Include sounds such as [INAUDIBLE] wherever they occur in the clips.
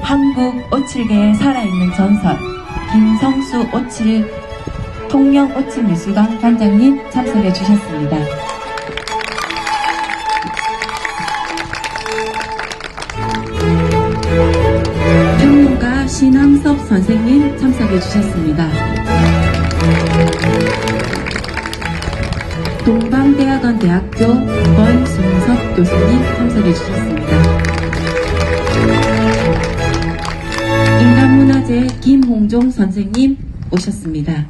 한국 오칠계의 살아있는 전설 김성수 오칠 통영 오칠 미술관 관장님 참석해 주셨습니다. 평론가 신항섭 선생님 참석해 주셨습니다. 동방대학원 대학교 권순섭 교수님 참석해 주셨습니다. 인간문화재 김홍종 선생님 오셨습니다.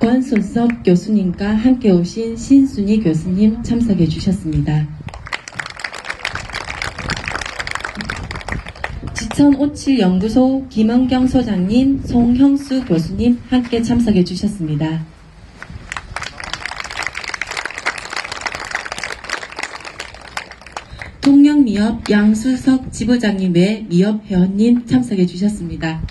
권순섭 교수님과 함께 오신 신순희 교수님 참석해 주셨습니다. 지천오칠 연구소 김은경 소장님, 송형수 교수님 함께 참석해 주셨습니다. 통영 미협 양수석 지부장님 외 미협 회원님 참석해 주셨습니다.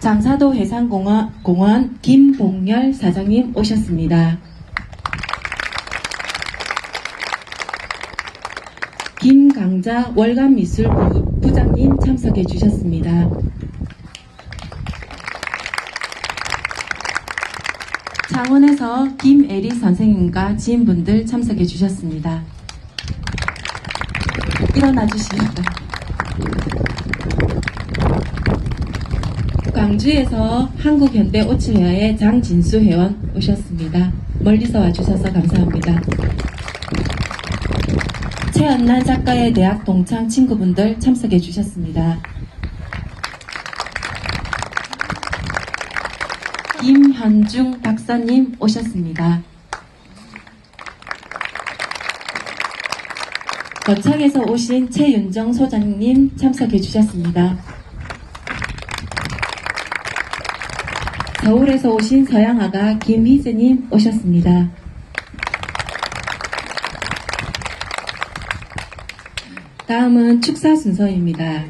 장사도 해상공원 공원 김봉열 사장님 오셨습니다. 김강자 월간미술부 부장님 참석해 주셨습니다. 창원에서 김애리 선생님과 지인분들 참석해 주셨습니다. 일어나 주시겠다. 광주에서 한국현대 오칠회화의 장진수 회원 오셨습니다. 멀리서 와주셔서 감사합니다. 최은란 작가의 대학 동창 친구분들 참석해 주셨습니다. 김현중 박사님 오셨습니다. 거창에서 오신 최윤정 소장님 참석해 주셨습니다. 서울에서 오신 서양아가 김희재님 오셨습니다. 다음은 축사 순서입니다.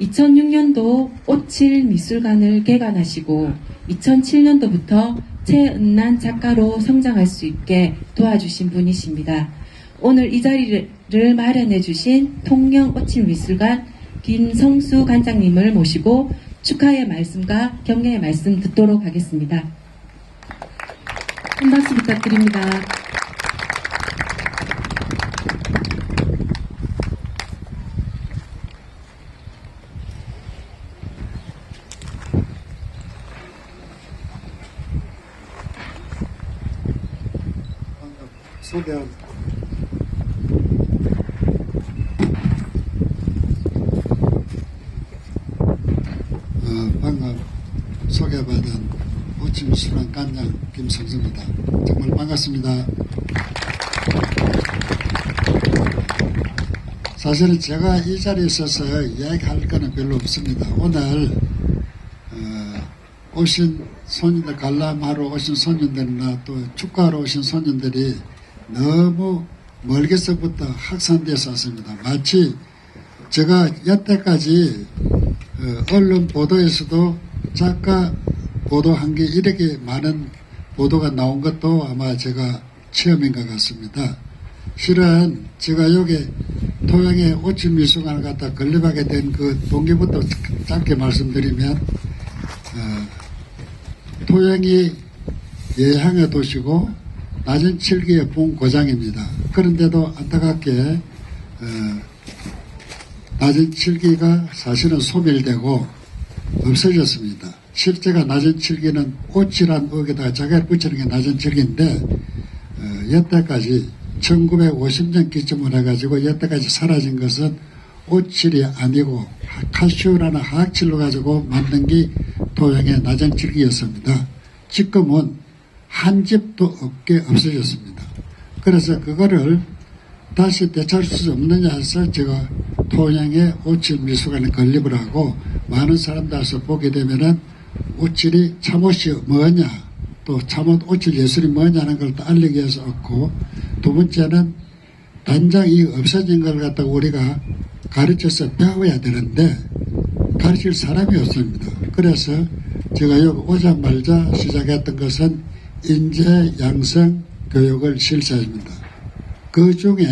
2006년도 오칠 미술관을 개관하시고 2007년도부터 최은난 작가로 성장할 수 있게 도와주신 분이십니다. 오늘 이 자리를 마련해 주신 통영 오칠 미술관 김성수 관장님을 모시고 축하의 말씀과 격려의 말씀 듣도록 하겠습니다. 한 박수 부탁드립니다. 소개한 어, 방금 소개받은 오침수란 간장 김성수입니다. 정말 반갑습니다. 사실은 제가 이 자리에 있어서 이야기할 거는 별로 없습니다. 오늘 어, 오신 손님들 관람하러 오신 손님들이나 또 축가하러 오신 손님들이 너무 멀게서부터 확산돼서 왔습니다. 마치 제가 여태까지 어, 언론 보도에서도 작가 보도한 게 이렇게 많은 보도가 나온 것도 아마 제가 처음인 것 같습니다. 실은 제가 여기 토양의 오침 미술관을 갖다 건립하게 된 그 동기부터 짧게 말씀드리면 어, 토양이 예향의 도시고 낮은 칠기의 봉고장입니다. 그런데도 안타깝게 어, 낮은 칠기가 사실은 소멸되고 없어졌습니다. 실제가 낮은 칠기는 꽃이란 억에다가 자기가 붙이는 게 낮은 칠기인데 어, 여태까지 1950년 기점을 해가지고 여태까지 사라진 것은 오칠이 아니고 칼슘이라는 화학칠로 가지고 만든 게 토양의 낮은 칠기였습니다. 지금은 한 집도 없게 없어졌습니다. 그래서 그거를 다시 되찾을 수 없느냐 해서 제가 토양의 오칠 미술관에 건립을 하고 많은 사람들에서 보게 되면은 오칠이 참옷이 뭐냐 또 참옷 오칠 예술이 뭐냐는 걸 또 알리기 위해서 없고 두 번째는 단장 이 없어진 걸 갖다가 우리가 가르쳐서 배워야 되는데 가르칠 사람이 없습니다. 그래서 제가 여기 오자마자 시작했던 것은 인재 양성 교육을 실시합니다. 그 중에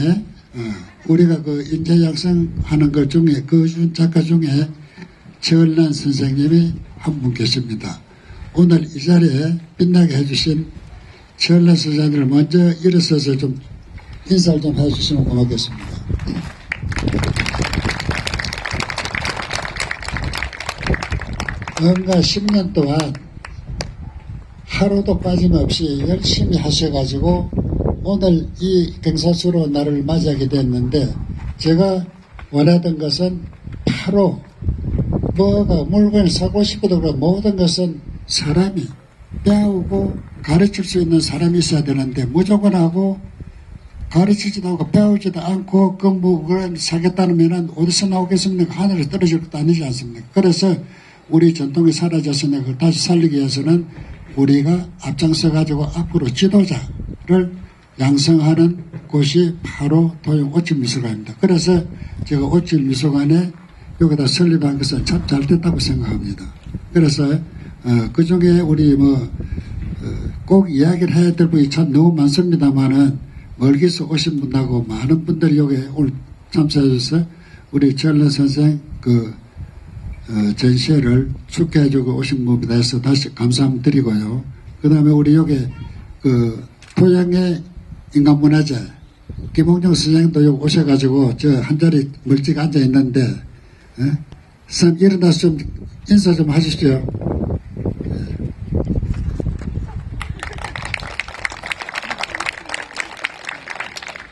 어, 우리가 그 인재 양성하는 것 중에 그 중- 작가 중에 최을란 선생님이 한 분 계십니다. 오늘 이 자리에 빛나게 해주신 최을란 선생님을 먼저 일어서서 좀 인사를 좀 해주시면 고맙겠습니다. 뭔가 10년 동안 하루도 빠짐없이 열심히 하셔가지고 오늘 이 경사수로 나를 맞이하게 됐는데 제가 원하던 것은 바로 뭐가 물건을 사고 싶어도 모든 것은 사람이 배우고 가르칠 수 있는 사람이 있어야 되는데 무조건 하고 가르치지도 않고 배우지도 않고 그뭐 그걸 사겠다는 면은 어디서 나오겠습니까? 하늘에서 떨어질 것도 아니지 않습니까? 그래서 우리 전통이 사라졌으니 그걸 다시 살리기 위해서는 우리가 앞장서 가지고 앞으로 지도자를 양성하는 곳이 바로 도용 오칠미술관입니다. 그래서 제가 오칠미술관에 여기다 설립한 것은 참 잘 됐다고 생각합니다. 그래서 어, 그 중에 우리 뭐 어, 꼭 이야기를 해야 될 분이 참 너무 많습니다만은 멀리서 오신 분하고 많은 분들이 여기 오늘 참석해 주셔서 우리 전래 선생 그 어, 전시회를 축하해 주고 오신 분에 대해서 다시 감사 한번 드리고요. 그 다음에 우리 여기 그 토양의 인간문화재 김홍정 선생님도 여기 오셔가지고 저 한 자리 멀찍 앉아 있는데 예? 선생님 일어나서 좀 인사 좀 하십시오.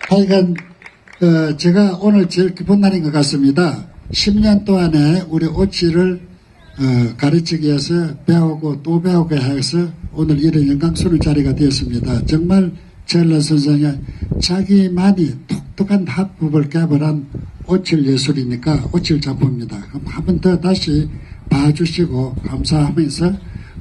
하여간 어, 제가 오늘 제일 기쁜 날인 것 같습니다. 10년 동안에 우리 오치를 어, 가르치기 위해서 배우고 또 배우게 해서 오늘 이런 영광스러운 자리가 되었습니다. 정말 젤라 선생의 자기만이 독특한 합법을 개발한 오칠 예술이니까 오칠 작품입니다. 한 번 더 다시 봐주시고 감사하면서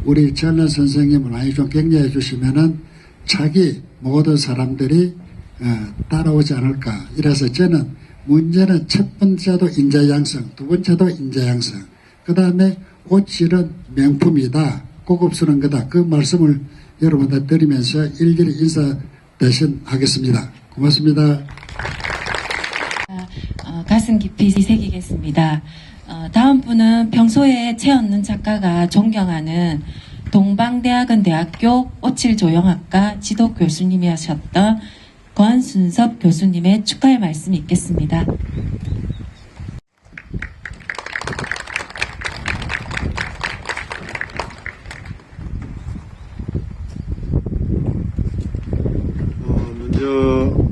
우리 젤라 선생님을 많이 좀 격려해 주시면은 자기 모든 사람들이 어, 따라오지 않을까. 이래서 저는 문제는 첫 번째도 인재 양성, 두 번째도 인재 양성, 그 다음에 오칠은 명품이다, 고급스러운 거다. 그 말씀을 여러분한테 드리면서 일일이 인사 대신 하겠습니다. 고맙습니다. 어, 가슴 깊이 새기겠습니다. 어, 다음 분은 평소에 채 없는 작가가 존경하는 동방대학원 대학교 오칠조형학과 지도 교수님이 하셨던 권순섭 교수님의 축하의 말씀이 있겠습니다. 어,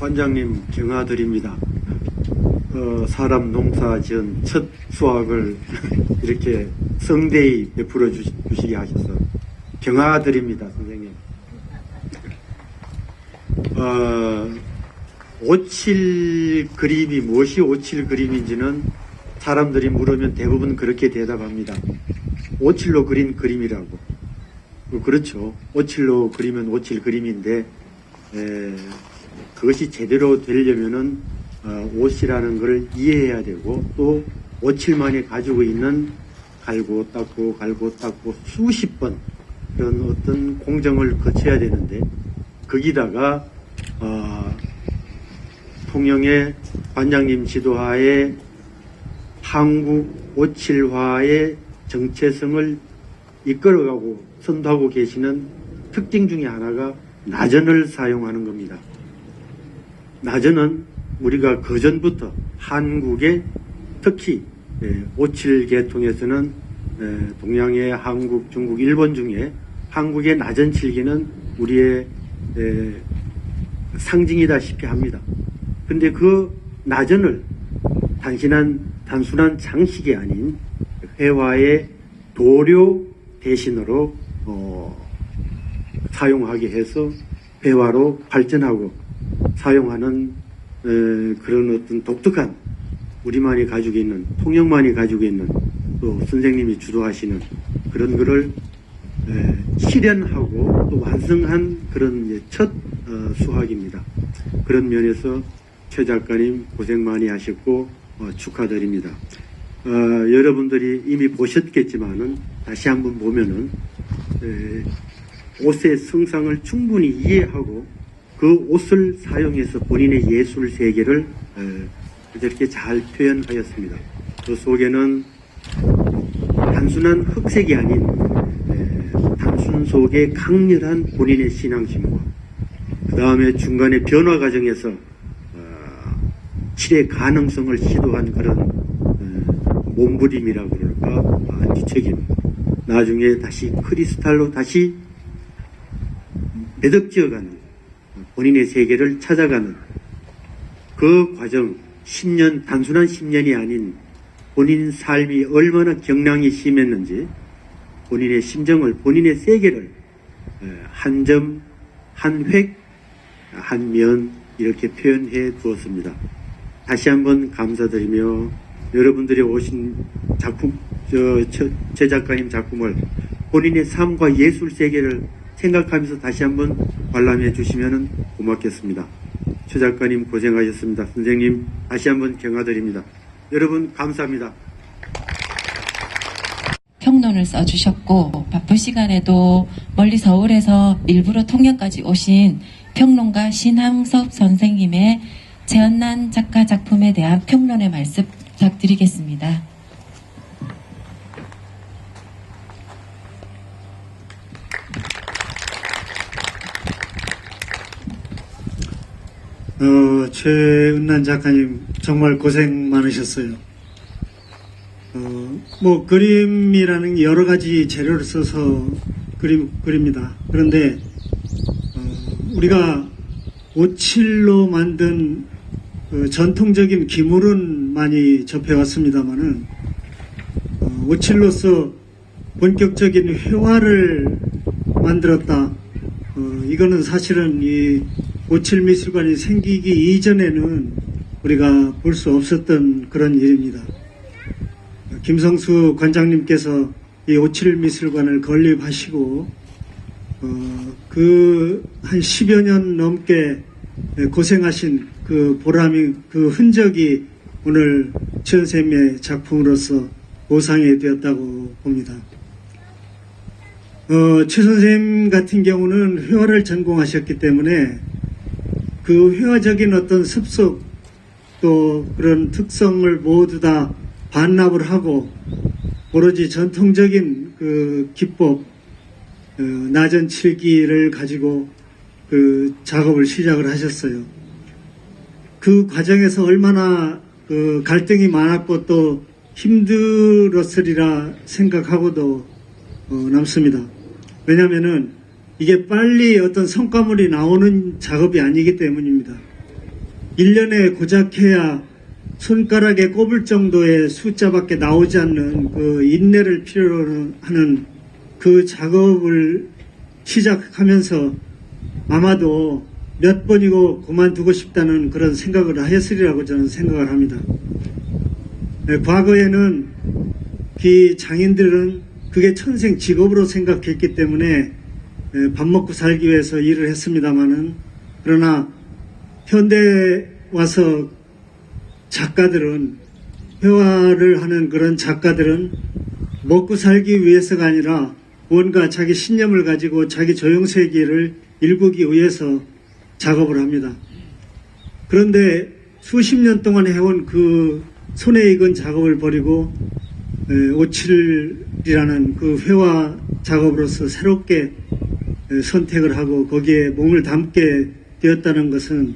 관장님 경하드립니다. 어, 사람 농사 지은 첫 수확을 [LAUGHS] 이렇게 성대히 베풀어 주시, 게 하셔서 경하드립니다. 어, 오칠 그림이 무엇이 오칠 그림인지는 사람들이 물으면 대부분 그렇게 대답합니다. 오칠로 그린 그림이라고. 어, 그렇죠. 오칠로 그리면 오칠 그림인데 에, 그것이 제대로 되려면은 어, 옷이라는 걸 이해해야 되고 또 오칠만이 가지고 있는 갈고 닦고 갈고 닦고 수십 번 그런 어떤 공정을 거쳐야 되는데 거기다가 어, 통영의 관장님 지도하에 한국 오칠화의 정체성을 이끌어가고 선도하고 계시는 특징 중에 하나가 나전을 사용하는 겁니다. 나전은 우리가 그전부터 한국의 특히 예, 오칠 계통에서는 예, 동양의 한국, 중국, 일본 중에 한국의 나전 칠기는 우리의 예, 상징이다시피 합니다. 근데 그 나전을 단순한 단순한 장식이 아닌 회화의 도료 대신으로 어, 사용하게 해서 회화로 발전하고 사용하는 에, 그런 어떤 독특한 우리만이 가지고 있는 통영만이 가지고 있는 또 선생님이 주도하시는 그런 거를 에, 실현하고 또 완성한 그런 첫 어, 수학입니다. 그런 면에서 최 작가님 고생 많이 하셨고 어, 축하드립니다. 어, 여러분들이 이미 보셨겠지만은 다시 한번 보면은 에, 옷의 성상을 충분히 이해하고 그 옷을 사용해서 본인의 예술 세계를 에, 저렇게 잘 표현하였습니다. 그 속에는 단순한 흑색이 아닌 에, 단순 속에 강렬한 본인의 신앙심과 그 다음에 중간에 변화 과정에서 어, 칠의 가능성을 시도한 그런 어, 몸부림이라고 그럴까? 아, 뒤척임 나중에 다시 크리스탈로 다시 매덕지어가는 본인의 세계를 찾아가는 그 과정 10년 단순한 10년이 아닌 본인 삶이 얼마나 경랑이 심했는지 본인의 심정을 본인의 세계를 한 점, 한 획, 한 면 이렇게 표현해 두었습니다. 다시 한번 감사드리며 여러분들이 오신 작품, 저, 저, 제 작가님 작품을 본인의 삶과 예술 세계를 생각하면서 다시 한번 관람해 주시면 고맙겠습니다. 최 작가님 고생하셨습니다. 선생님 다시 한번 경화드립니다. 여러분 감사합니다. 평론을 써주셨고 바쁜 시간에도 멀리 서울에서 일부러 통영까지 오신 평론가 신항섭 선생님의 재현난 작가 작품에 대한 평론의 말씀 부탁드리겠습니다. 어, 최은란 작가님 정말 고생 많으셨어요. 어, 뭐 그림이라는 여러 가지 재료를 써서 그림 그립니다. 그런데 어, 우리가 오칠로 만든 그 전통적인 기물은 많이 접해왔습니다만은 어, 오칠로서 본격적인 회화를 만들었다. 어, 이거는 사실은 이 오칠 미술관이 생기기 이전에는 우리가 볼 수 없었던 그런 일입니다. 김성수 관장님께서 이 오칠 미술관을 건립하시고 어, 그 한 10여 년 넘게 고생하신 그 보람이 그 흔적이 오늘 최선생님의 작품으로서 보상이 되었다고 봅니다. 어, 최 선생님 같은 경우는 회화를 전공하셨기 때문에 그 회화적인 어떤 습속 또 그런 특성을 모두 다 반납을 하고 오로지 전통적인 그 기법 어, 나전 칠기를 가지고 그 작업을 시작을 하셨어요. 그 과정에서 얼마나 그 갈등이 많았고 또 힘들었으리라 생각하고도 어, 남습니다. 왜냐하면은 이게 빨리 어떤 성과물이 나오는 작업이 아니기 때문입니다. 1년에 고작 해야 손가락에 꼽을 정도의 숫자밖에 나오지 않는 그 인내를 필요로 하는 그 작업을 시작하면서 아마도 몇 번이고 그만두고 싶다는 그런 생각을 하였으리라고 저는 생각을 합니다. 네, 과거에는 이 장인들은 그게 천생 직업으로 생각했기 때문에 에, 밥 먹고 살기 위해서 일을 했습니다마는 그러나 현대에 와서 작가들은 회화를 하는 그런 작가들은 먹고 살기 위해서가 아니라 뭔가 자기 신념을 가지고 자기 조형세계를 일구기 위해서 작업을 합니다. 그런데 수십 년 동안 해온 그 손에 익은 작업을 버리고 에, 오칠이라는 그 회화 작업으로서 새롭게 에, 선택을 하고 거기에 몸을 담게 되었다는 것은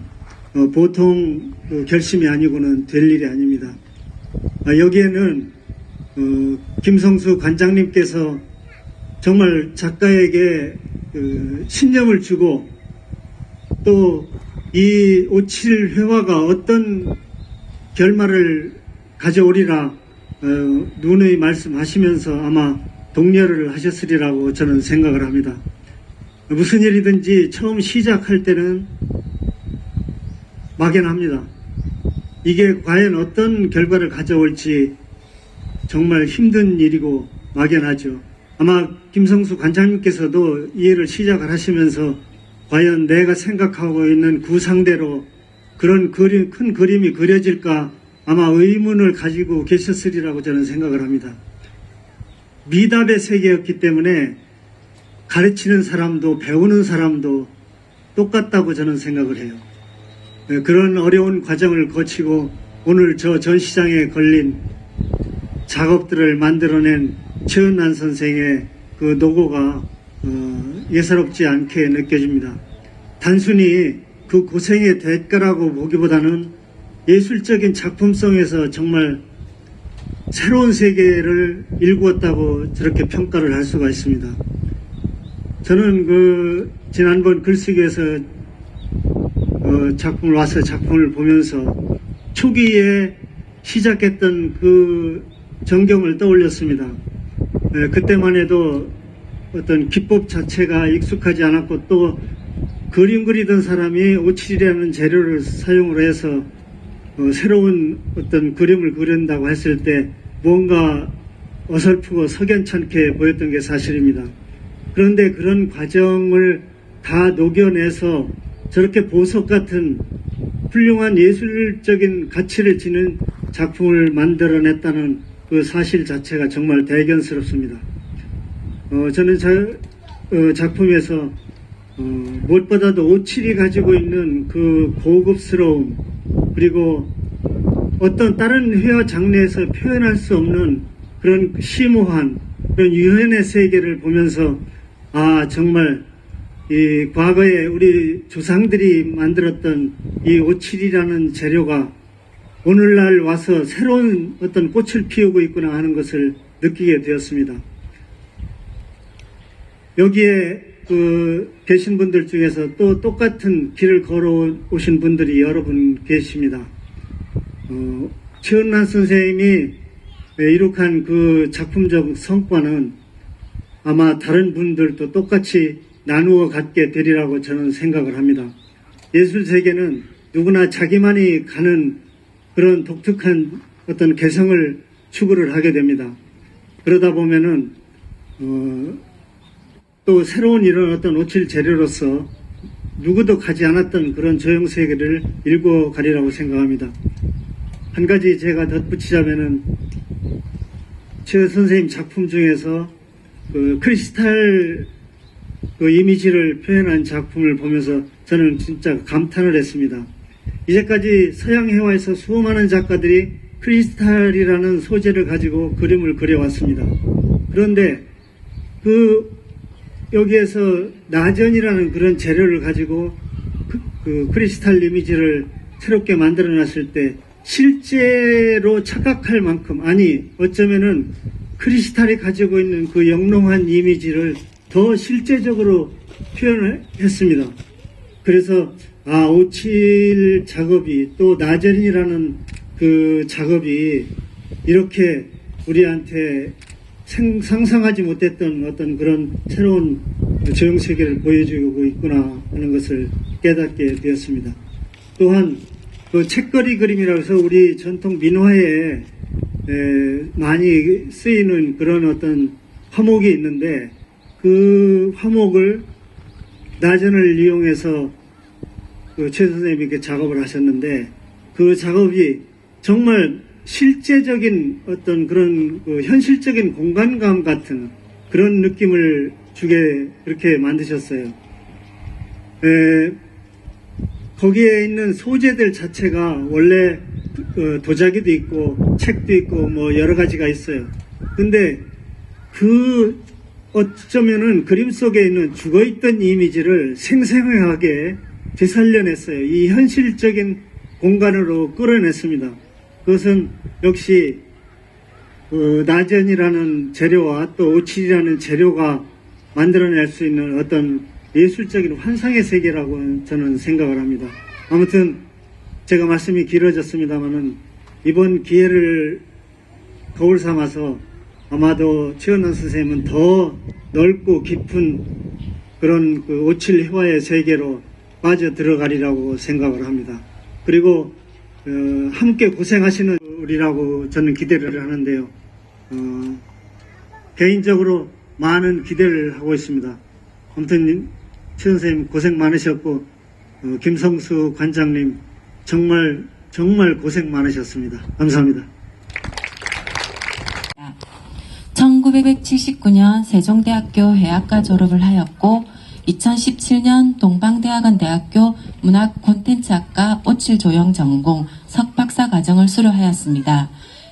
어, 보통 그 결심이 아니고는 될 일이 아닙니다. 아, 여기에는 어, 김성수 관장님께서 정말 작가에게 그 신념을 주고 또이 오칠 회화가 어떤 결말을 가져오리라 어, 누누이 말씀하시면서 아마 독려를 하셨으리라고 저는 생각을 합니다. 무슨 일이든지 처음 시작할 때는 막연합니다. 이게 과연 어떤 결과를 가져올지 정말 힘든 일이고 막연하죠. 아마 김성수 관장님께서도 이 일을 시작을 하시면서 과연 내가 생각하고 있는 구상대로 그런 그림, 큰 그림이 그려질까 아마 의문을 가지고 계셨으리라고 저는 생각을 합니다. 미답의 세계였기 때문에 가르치는 사람도 배우는 사람도 똑같다고 저는 생각을 해요. 네, 그런 어려운 과정을 거치고 오늘 저 전시장에 걸린 작업들을 만들어낸 최은란 선생의 그 노고가 어, 예사롭지 않게 느껴집니다. 단순히 그 고생의 대가라고 보기보다는 예술적인 작품성에서 정말 새로운 세계를 일구었다고 저렇게 평가를 할 수가 있습니다. 저는 그 지난번 글쓰기에서 어, 작품을 와서 작품을 보면서 초기에 시작했던 그 전경을 떠올렸습니다. 에, 그때만 해도 어떤 기법 자체가 익숙하지 않았고 또 그림 그리던 사람이 오칠이라는 재료를 사용을 해서 어, 새로운 어떤 그림을 그린다고 했을 때 뭔가 어설프고 석연찮게 보였던 게 사실입니다. 그런데 그런 과정을 다 녹여내서 저렇게 보석 같은 훌륭한 예술적인 가치를 지닌 작품을 만들어냈다는 그 사실 자체가 정말 대견스럽습니다. 어, 저는 자, 어, 작품에서 어, 무엇보다도 오칠이 가지고 있는 그 고급스러움 그리고 어떤 다른 회화 장르에서 표현할 수 없는 그런 심오한 그런 유연의 세계를 보면서 아 정말 이 과거에 우리 조상들이 만들었던 이 오칠이라는 재료가 오늘날 와서 새로운 어떤 꽃을 피우고 있구나 하는 것을 느끼게 되었습니다. 여기에 그 계신 분들 중에서 또 똑같은 길을 걸어오신 분들이 여러 분 계십니다. 어, 최은란 선생님이 이룩한 그 작품적 성과는 아마 다른 분들도 똑같이 나누어 갖게 되리라고 저는 생각을 합니다. 예술 세계는 누구나 자기만이 가는 그런 독특한 어떤 개성을 추구를 하게 됩니다. 그러다 보면은 어, 또 새로운 이런 어떤 오칠 재료로서 누구도 가지 않았던 그런 조형 세계를 일궈 가리라고 생각합니다. 한 가지 제가 덧붙이자면은 최 선생님 작품 중에서 그 크리스탈 그 이미지를 표현한 작품을 보면서 저는 진짜 감탄을 했습니다. 이제까지 서양 회화에서 수많은 작가들이 크리스탈이라는 소재를 가지고 그림을 그려왔습니다. 그런데 그 여기에서 나전이라는 그런 재료를 가지고 그, 그 크리스탈 이미지를 새롭게 만들어 놨을 때 실제로 착각할 만큼 아니 어쩌면은 크리스탈이 가지고 있는 그 영롱한 이미지를 더 실제적으로 표현을 했습니다. 그래서 아 오칠 작업이 또 나전이라는 그 작업이 이렇게 우리한테 생- 상상하지 못했던 어떤 그런 새로운 조형 세계를 보여주고 있구나 하는 것을 깨닫게 되었습니다. 또한 그 책거리 그림이라고 해서 우리 전통 민화에 에, 많이 쓰이는 그런 어떤 화목이 있는데 그 화목을 나전을 이용해서 그 최 선생님이 그 작업을 하셨는데 그 작업이 정말 실제적인 어떤 그런 그 현실적인 공간감 같은 그런 느낌을 주게 그렇게 만드셨어요. 에, 거기에 있는 소재들 자체가 원래 어, 도자기도 있고 책도 있고 뭐 여러 가지가 있어요. 근데 그 어쩌면은 그림 속에 있는 죽어있던 이미지를 생생하게 되살려냈어요. 이 현실적인 공간으로 끌어냈습니다. 그것은 역시 그 나전이라는 재료와 또 오칠이라는 재료가 만들어낼 수 있는 어떤 예술적인 환상의 세계라고 저는 생각을 합니다. 아무튼 제가 말씀이 길어졌습니다만은 이번 기회를 거울 삼아서 아마도 최은원 선생님은 더 넓고 깊은 그런 그 오칠 회화의 세계로 빠져 들어가리라고 생각을 합니다. 그리고 어, 함께 고생하시는 우리라고 저는 기대를 하는데요. 어, 개인적으로 많은 기대를 하고 있습니다. 아무튼 최 선생님 고생 많으셨고 어, 김성수 관장님 정말 정말 고생 많으셨습니다. 감사합니다. 1979년 세종대학교 회학과 졸업을 하였고 2017년 동방대학원 대학교 문학 콘텐츠학과 오칠 조형 전공 석박사 과정을 수료하였습니다.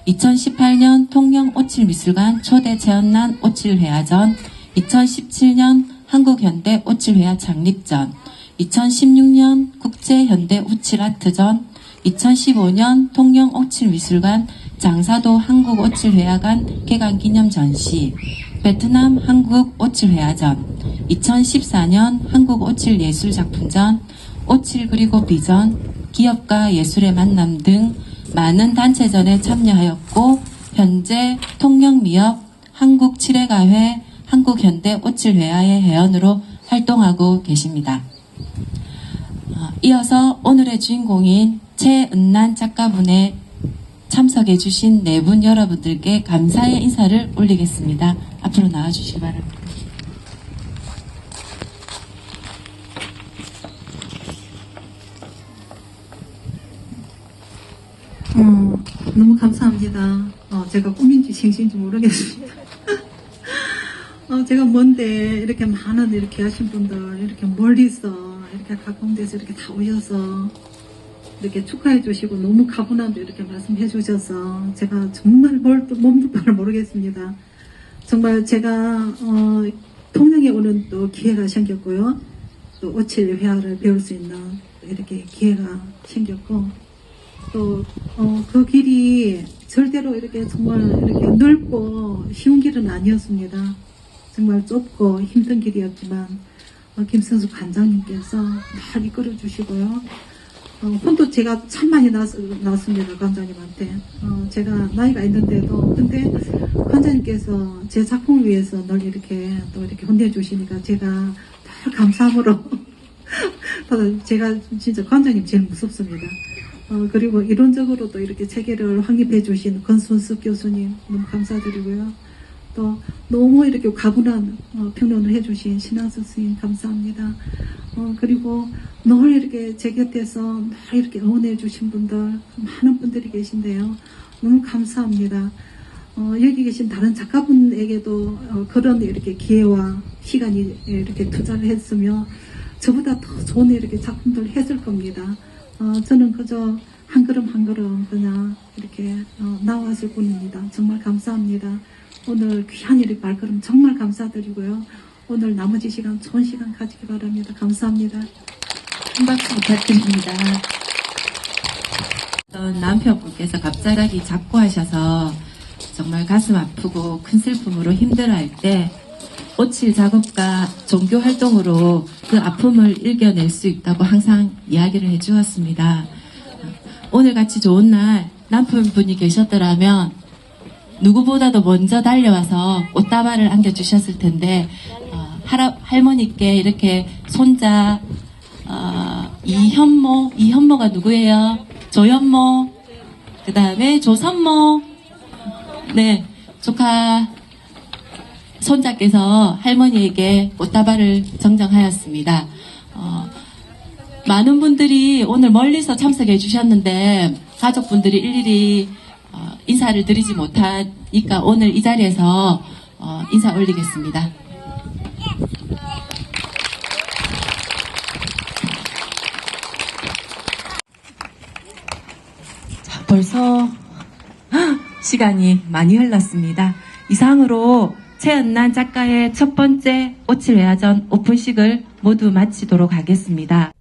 2018년 통영 오칠 미술관 초대 재현난 오칠 회화전 2017년 한국현대 오칠 회화 창립전 2016년 국제현대 오칠 아트전 2015년 통영 오칠 미술관 장사도 한국 오칠 회화관 개관 기념 전시 베트남 한국 오칠회화전 2014년 한국 오칠 예술작품전 오칠 그리고 비전 기업과 예술의 만남 등 많은 단체전에 참여하였고 현재 통영미협 한국 칠회가회 한국현대 오칠회화의 회원으로 활동하고 계십니다. 어, 이어서 오늘의 주인공인 최은난 작가분의 참석해 주신 네 분 여러분들께 감사의 인사를 올리겠습니다. 앞으로 나와주시기 바랍니다. 어, 너무 감사합니다. 어, 제가 꿈인지 생신인지 모르겠습니다. [LAUGHS] 어, 제가 뭔데 이렇게 많은 이렇게 하신 분들 이렇게 멀리서 이렇게 가까운 데서 이렇게 다 오셔서 이렇게 축하해 주시고 너무 가분한데 이렇게 말씀해 주셔서 제가 정말 뭘 또 몸도 바를 모르겠습니다. 정말 제가 어, 통영에 오는 또 기회가 생겼고요. 또 오칠 회화를 배울 수 있는 이렇게 기회가 생겼고 또, 어, 그 길이 절대로 이렇게 정말 이렇게 넓고 쉬운 길은 아니었습니다. 정말 좁고 힘든 길이었지만, 어, 김선수 관장님께서 잘 이끌어 주시고요. 어, 혼도 제가 참 많이 났, 났습니다, 관장님한테. 어, 제가 나이가 있는데도, 근데 관장님께서 제 작품을 위해서 늘 이렇게 또 이렇게 혼내주시니까 제가 늘 감사함으로, [LAUGHS] 제가 진짜 관장님 제일 무섭습니다. 어, 그리고 이론적으로도 이렇게 체계를 확립해 주신 권순숙 교수님 너무 감사드리고요. 또 너무 이렇게 가분한 어, 평론을 해주신 신앙수 스님 감사합니다. 어, 그리고 늘 이렇게 제 곁에서 늘 이렇게 응원해 주신 분들 많은 분들이 계신데요. 너무 감사합니다. 어, 여기 계신 다른 작가분에게도 어, 그런 이렇게 기회와 시간이 이렇게 투자를 했으며 저보다 더 좋은 이렇게 작품들을 했을 겁니다. 어, 저는 그저 한 걸음 한 걸음 그냥 이렇게 어, 나왔을 뿐입니다. 정말 감사합니다. 오늘 귀한 일이 발걸음 정말 감사드리고요. 오늘 나머지 시간 좋은 시간 가지기 바랍니다. 감사합니다. 한 박수 부탁드립니다. 남편분께서 갑자기 잡고 하셔서 정말 가슴 아프고 큰 슬픔으로 힘들어할 때 오칠 작업과 종교 활동으로 그 아픔을 이겨낼 수 있다고 항상 이야기를 해주었습니다. 오늘 같이 좋은 날 남편분이 계셨더라면 누구보다도 먼저 달려와서 꽃다발을 안겨주셨을 텐데 어, 할아, 할머니께 이렇게 손자 어, 이현모 이현모가 누구예요? 조현모 그 다음에 조선모 네 조카 손자께서 할머니에게 꽃다발을 정정하였습니다. 어, 많은 분들이 오늘 멀리서 참석해 주셨는데 가족분들이 일일이 어, 인사를 드리지 못하니까 오늘 이 자리에서 어, 인사 올리겠습니다. 자, 벌써 시간이 많이 흘렀습니다. 이상으로 최은난 작가의 첫 번째 오칠외화전 오픈식을 모두 마치도록 하겠습니다.